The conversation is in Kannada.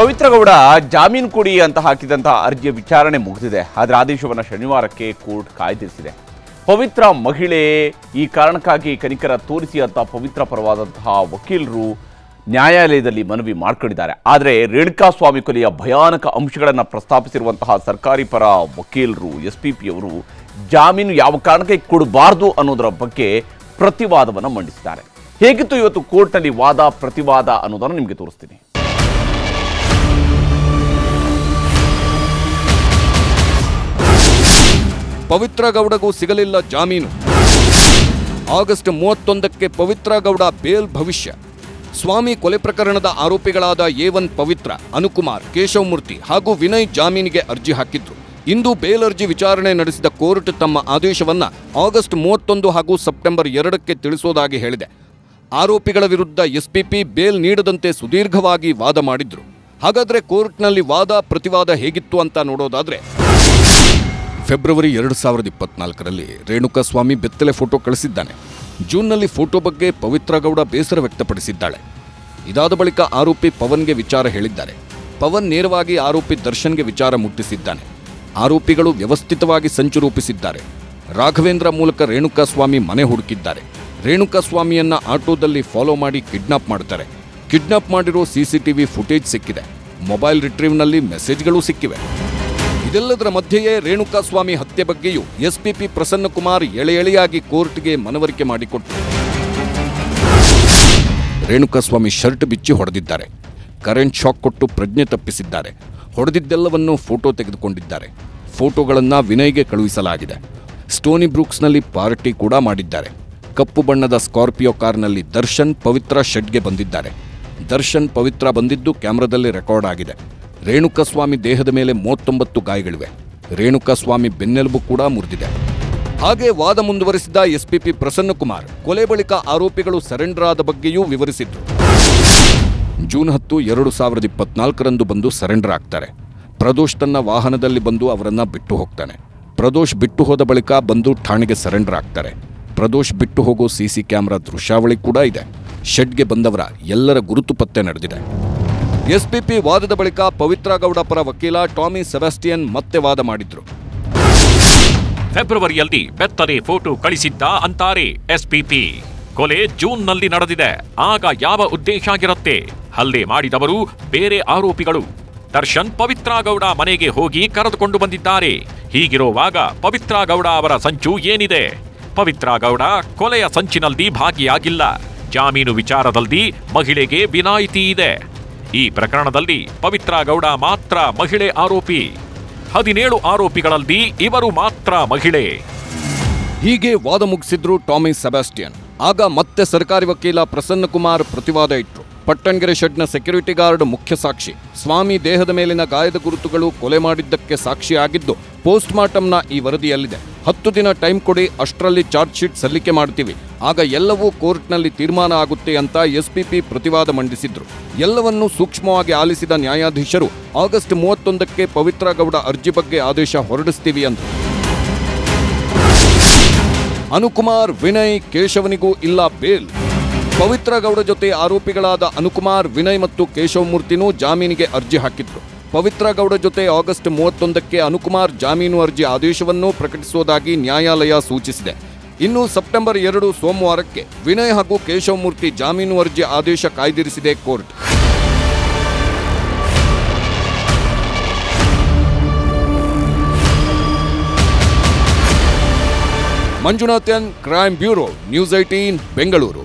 ಪವಿತ್ರ ಗೌಡ ಜಾಮೀನು ಕೊಡಿ ಅಂತ ಹಾಕಿದಂತಹ ಅರ್ಜಿಯ ವಿಚಾರಣೆ ಮುಗಿದಿದೆ. ಆದರೆ ಆದೇಶವನ್ನು ಶನಿವಾರಕ್ಕೆ ಕೋರ್ಟ್ ಕಾಯ್ದಿರಿಸಿದೆ. ಪವಿತ್ರ ಮಹಿಳೆ ಈ ಕಾರಣಕ್ಕಾಗಿ ಕನಿಕರ ತೋರಿಸಿ ಅಂತ ಪವಿತ್ರ ಪರವಾದಂತಹ ವಕೀಲರು ನ್ಯಾಯಾಲಯದಲ್ಲಿ ಮನವಿ ಮಾಡ್ಕೊಂಡಿದ್ದಾರೆ. ಆದರೆ ರೇಣುಕಾ ಸ್ವಾಮಿ ಕೊಲೆಯ ಭಯಾನಕ ಅಂಶಗಳನ್ನು ಪ್ರಸ್ತಾಪಿಸಿರುವಂತಹ ಸರ್ಕಾರಿ ಪರ ವಕೀಲರು ಎಸ್ ಪಿ ಪಿ ಅವರು ಜಾಮೀನು ಯಾವ ಕಾರಣಕ್ಕೆ ಕೊಡಬಾರದು ಅನ್ನೋದರ ಬಗ್ಗೆ ಪ್ರತಿವಾದವನ್ನು ಮಂಡಿಸಿದ್ದಾರೆ. ಹೇಗಿತ್ತು ಇವತ್ತು ಕೋರ್ಟ್ನಲ್ಲಿ ವಾದ, ಪ್ರತಿವಾದ ಅನ್ನೋದನ್ನು ನಿಮಗೆ ತೋರಿಸ್ತೀನಿ. ಪವಿತ್ರ ಗೌಡಗೂ ಸಿಗಲಿಲ್ಲ ಜಾಮೀನು. ಆಗಸ್ಟ್ ಮೂವತ್ತೊಂದಕ್ಕೆ ಪವಿತ್ರ ಗೌಡ ಬೇಲ್ ಭವಿಷ್ಯ. ಸ್ವಾಮಿ ಕೊಲೆ ಪ್ರಕರಣದ ಆರೋಪಿಗಳಾದ ಏವನ್ ಪವಿತ್ರ, ಅನುಕುಮಾರ್, ಕೇಶವಮೂರ್ತಿ ಹಾಗೂ ವಿನಯ್ ಜಾಮೀನಿಗೆ ಅರ್ಜಿ ಹಾಕಿದ್ರು. ಇಂದು ಬೇಲ್ ಅರ್ಜಿ ವಿಚಾರಣೆ ನಡೆಸಿದ ಕೋರ್ಟ್ ತಮ್ಮ ಆದೇಶವನ್ನು ಆಗಸ್ಟ್ ಮೂವತ್ತೊಂದು ಹಾಗೂ ಸೆಪ್ಟೆಂಬರ್ ಎರಡಕ್ಕೆ ತಿಳಿಸೋದಾಗಿ ಹೇಳಿದೆ. ಆರೋಪಿಗಳ ವಿರುದ್ಧ ಎಸ್ಪಿಪಿ ಬೇಲ್ ನೀಡದಂತೆ ಸುದೀರ್ಘವಾಗಿ ವಾದ ಮಾಡಿದ್ರು. ಹಾಗಾದರೆ ಕೋರ್ಟ್ನಲ್ಲಿ ವಾದ, ಪ್ರತಿವಾದ ಹೇಗಿತ್ತು ಅಂತ ನೋಡೋದಾದ್ರೆ ಫೆಬ್ರವರಿ ಎರಡು ಸಾವಿರದ ಇಪ್ಪತ್ನಾಲ್ಕರಲ್ಲಿ ರೇಣುಕಾಸ್ವಾಮಿ ಬೆತ್ತಲೆ ಫೋಟೋ ಕಳಿಸಿದ್ದಾನೆ. ಜೂನ್ನಲ್ಲಿ ಫೋಟೋ ಬಗ್ಗೆ ಪವಿತ್ರ ಗೌಡ ಬೇಸರ ವ್ಯಕ್ತಪಡಿಸಿದ್ದಾಳೆ. ಇದಾದ ಬಳಿಕ ಆರೋಪಿ ಪವನ್ಗೆ ವಿಚಾರ ಹೇಳಿದ್ದಾರೆ. ಪವನ್ ನೇರವಾಗಿ ಆರೋಪಿ ದರ್ಶನ್ಗೆ ವಿಚಾರ ಮುಟ್ಟಿಸಿದ್ದಾನೆ. ಆರೋಪಿಗಳು ವ್ಯವಸ್ಥಿತವಾಗಿ ಸಂಚು ರೂಪಿಸಿದ್ದಾರೆ. ರಾಘವೇಂದ್ರ ಮೂಲಕ ರೇಣುಕಾಸ್ವಾಮಿ ಮನೆ ಹುಡುಕಿದ್ದಾರೆ. ರೇಣುಕಾಸ್ವಾಮಿಯನ್ನ ಆಟೋದಲ್ಲಿ ಫಾಲೋ ಮಾಡಿ ಕಿಡ್ನಾಪ್ ಮಾಡ್ತಾರೆ. ಕಿಡ್ನಾಪ್ ಮಾಡಿರೋ ಸಿಸಿಟಿವಿ ಫುಟೇಜ್ ಸಿಕ್ಕಿದೆ. ಮೊಬೈಲ್ ರಿಟ್ರೀವ್ನಲ್ಲಿ ಮೆಸೇಜ್ಗಳು ಸಿಕ್ಕಿವೆ. ಇದೆಲ್ಲದರ ಮಧ್ಯೆಯೇ ರೇಣುಕಾಸ್ವಾಮಿ ಹತ್ಯೆ ಬಗ್ಗೆಯೂ ಎಸ್ಪಿಪಿ ಪ್ರಸನ್ನಕುಮಾರ್ ಎಳೆ ಎಳೆಯಾಗಿ ಕೋರ್ಟ್ಗೆ ಮನವರಿಕೆ ಮಾಡಿಕೊಟ್ಟರು ರೇಣುಕಾಸ್ವಾಮಿ ಶರ್ಟ್ ಬಿಚ್ಚಿ ಹೊಡೆದಿದ್ದಾರೆ. ಕರೆಂಟ್ ಶಾಕ್ ಕೊಟ್ಟು ಪ್ರಜ್ಞೆ ತಪ್ಪಿಸಿದ್ದಾರೆ. ಹೊಡೆದಿದ್ದೆಲ್ಲವನ್ನು ಫೋಟೋ ತೆಗೆದುಕೊಂಡಿದ್ದಾರೆ. ಫೋಟೋಗಳನ್ನು ವಿನಯ್ಗೆ ಕಳುಹಿಸಲಾಗಿದೆ. ಸ್ಟೋನಿ ಬ್ರೂಕ್ಸ್ನಲ್ಲಿ ಪಾರ್ಟಿ ಕೂಡ ಮಾಡಿದ್ದಾರೆ. ಕಪ್ಪು ಬಣ್ಣದ ಸ್ಕಾರ್ಪಿಯೋ ಕಾರ್ನಲ್ಲಿ ದರ್ಶನ್ ಪವಿತ್ರ ಶೆಡ್ಗೆ ಬಂದಿದ್ದಾರೆ. ದರ್ಶನ್ ಪವಿತ್ರ ಬಂದಿದ್ದು ಕ್ಯಾಮ್ರಾದಲ್ಲಿ ರೆಕಾರ್ಡ್ ಆಗಿದೆ. ರೇಣುಕಾಸ್ವಾಮಿ ದೇಹದ ಮೇಲೆ ಮೂವತ್ತೊಂಬತ್ತು ಗಾಯಗಳಿವೆ. ರೇಣುಕಸ್ವಾಮಿ ಬೆನ್ನೆಲುಬು ಕೂಡ ಮುರಿದಿದೆ. ಹಾಗೆ ವಾದ ಮುಂದುವರಿಸಿದ ಎಸ್ಪಿಪಿ ಪ್ರಸನ್ನಕುಮಾರ್ ಕೊಲೆ ಬಳಿಕ ಆರೋಪಿಗಳು ಸರೆಂಡರ್ ಆದ ಬಗ್ಗೆಯೂ ವಿವರಿಸಿದ್ರು. ಜೂನ್ ಹತ್ತು, ಎರಡು ಸಾವಿರದ ಇಪ್ಪತ್ನಾಲ್ಕರಂದು ಬಂದು ಸರೆಂಡರ್ ಆಗ್ತಾರೆ. ಪ್ರದೋಷ್ ತನ್ನ ವಾಹನದಲ್ಲಿ ಬಂದು ಅವರನ್ನ ಬಿಟ್ಟು ಹೋಗ್ತಾನೆ. ಪ್ರದೋಷ್ ಬಿಟ್ಟು ಹೋದ ಬಳಿಕ ಬಂದು ಠಾಣೆಗೆ ಸರೆಂಡರ್ ಆಗ್ತಾರೆ. ಪ್ರದೋಷ್ ಬಿಟ್ಟು ಹೋಗೋ ಸಿಸಿ ಕ್ಯಾಮೆರಾ ದೃಶ್ಯಾವಳಿ ಕೂಡ ಇದೆ. ಶೆಡ್ಗೆ ಬಂದವರ ಎಲ್ಲರ ಗುರುತು ಪತ್ತೆ ನಡೆದಿದೆ. ಎಸ್ಪಿಪಿ ವಾದದ ಬಳಿಕ ಪವಿತ್ರ ಗೌಡ ಪರ ವಕೀಲ ಟಾಮಿ ಸೆಬಾಸ್ಟಿಯನ್ ಮತ್ತೆ ವಾದ ಮಾಡಿದ್ರು. ಫೆಬ್ರವರಿಯಲ್ಲಿ ಬೆತ್ತಲೆ ಫೋಟೋ ಕಳಿಸಿದ್ದ ಅಂತಾರೆ ಎಸ್ಪಿಪಿ. ಕೊಲೆ ಜೂನ್ನಲ್ಲಿ ನಡೆದಿದೆ. ಆಗ ಯಾವ ಉದ್ದೇಶ ಆಗಿರುತ್ತೆ? ಹಲ್ಲೆ ಮಾಡಿದವರು ಬೇರೆ ಆರೋಪಿಗಳು. ದರ್ಶನ್ ಪವಿತ್ರ ಗೌಡ ಮನೆಗೆ ಹೋಗಿ ಕರೆದುಕೊಂಡು ಬಂದಿದ್ದಾರೆ. ಹೀಗಿರುವಾಗ ಪವಿತ್ರ ಗೌಡ ಅವರ ಸಂಚು ಏನಿದೆ? ಪವಿತ್ರ ಗೌಡ ಕೊಲೆಯ ಸಂಚಿನಲ್ಲಿ ಭಾಗಿಯಾಗಿಲ್ಲ. ಜಾಮೀನು ವಿಚಾರದಲ್ಲಿ ಮಹಿಳೆಗೆ ವಿನಾಯಿತಿ ಇದೆ. ಈ ಪ್ರಕರಣದಲ್ಲಿ ಪವಿತ್ರ ಗೌಡ ಮಾತ್ರ ಮಹಿಳೆ ಆರೋಪಿ. ಹದಿನೇಳು ಆರೋಪಿಗಳಲ್ಲಿ ಇವರು ಮಾತ್ರ ಮಹಿಳೆ. ಹೀಗೆ ವಾದ ಮುಗಿಸಿದ್ರು ಟಾಮಿ ಸೆಬಾಸ್ಟಿಯನ್. ಆಗ ಮತ್ತೆ ಸರ್ಕಾರಿ ವಕೀಲ ಪ್ರಸನ್ನಕುಮಾರ್ ಪ್ರತಿವಾದ ಇಟ್ರು. ಪಟ್ಟಣಗೆರೆ ಶೆಡ್ನ ಸೆಕ್ಯೂರಿಟಿ ಗಾರ್ಡ್ ಮುಖ್ಯ ಸಾಕ್ಷಿ. ಸ್ವಾಮಿ ದೇಹದ ಮೇಲಿನ ಗಾಯದ ಗುರುತುಗಳು ಕೊಲೆ ಮಾಡಿದ್ದಕ್ಕೆ ಸಾಕ್ಷಿಯಾಗಿದ್ದು ಪೋಸ್ಟ್ ಮಾರ್ಟಂನ ಈ ವರದಿಯಲ್ಲಿದೆ. ಹತ್ತು ದಿನ ಟೈಮ್ ಕೊಡಿ ಅಷ್ಟರಲ್ಲಿ ಚಾರ್ಜ್ ಶೀಟ್ ಸಲ್ಲಿಕೆ ಮಾಡ್ತೀವಿ. ಆಗ ಎಲ್ಲವೂ ಕೋರ್ಟ್ನಲ್ಲಿ ತೀರ್ಮಾನ ಆಗುತ್ತೆ ಅಂತ ಎಸ್ಪಿಪಿ ಪ್ರತಿವಾದ ಮಂಡಿಸಿದ್ರು. ಎಲ್ಲವನ್ನೂ ಸೂಕ್ಷ್ಮವಾಗಿ ಆಲಿಸಿದ ನ್ಯಾಯಾಧೀಶರು, ಆಗಸ್ಟ್ ಮೂವತ್ತೊಂದಕ್ಕೆ ಪವಿತ್ರ ಗೌಡ ಅರ್ಜಿ ಬಗ್ಗೆ ಆದೇಶ ಹೊರಡಿಸ್ತೀವಿ ಅಂತ ಅನುಕುಮಾರ್, ವಿನಯ್, ಕೇಶವನಿಗೂ ಇಲ್ಲ ಬೇಲ್. ಪವಿತ್ರ ಗೌಡ ಜೊತೆ ಆರೋಪಿಗಳಾದ ಅನುಕುಮಾರ್, ವಿನಯ್ ಮತ್ತು ಕೇಶವಮೂರ್ತಿನೂ ಜಾಮೀನಿಗೆ ಅರ್ಜಿ ಹಾಕಿದ್ರು. ಪವಿತ್ರ ಗೌಡ ಜೊತೆ ಆಗಸ್ಟ್ ಮೂವತ್ತೊಂದಕ್ಕೆ ಅನುಕುಮಾರ್ ಜಾಮೀನು ಅರ್ಜಿ ಆದೇಶವನ್ನು ಪ್ರಕಟಿಸುವುದಾಗಿ ನ್ಯಾಯಾಲಯ ಸೂಚಿಸಿದೆ. ಇನ್ನು ಸೆಪ್ಟೆಂಬರ್ ಎರಡು ಸೋಮವಾರಕ್ಕೆ ವಿನಯ್ ಹಾಗೂ ಕೇಶವಮೂರ್ತಿ ಜಾಮೀನು ಅರ್ಜಿ ಆದೇಶ ಕಾಯ್ದಿರಿಸಿದೆ court. Manjunathan crime bureau, news eighteen, Bengaluru.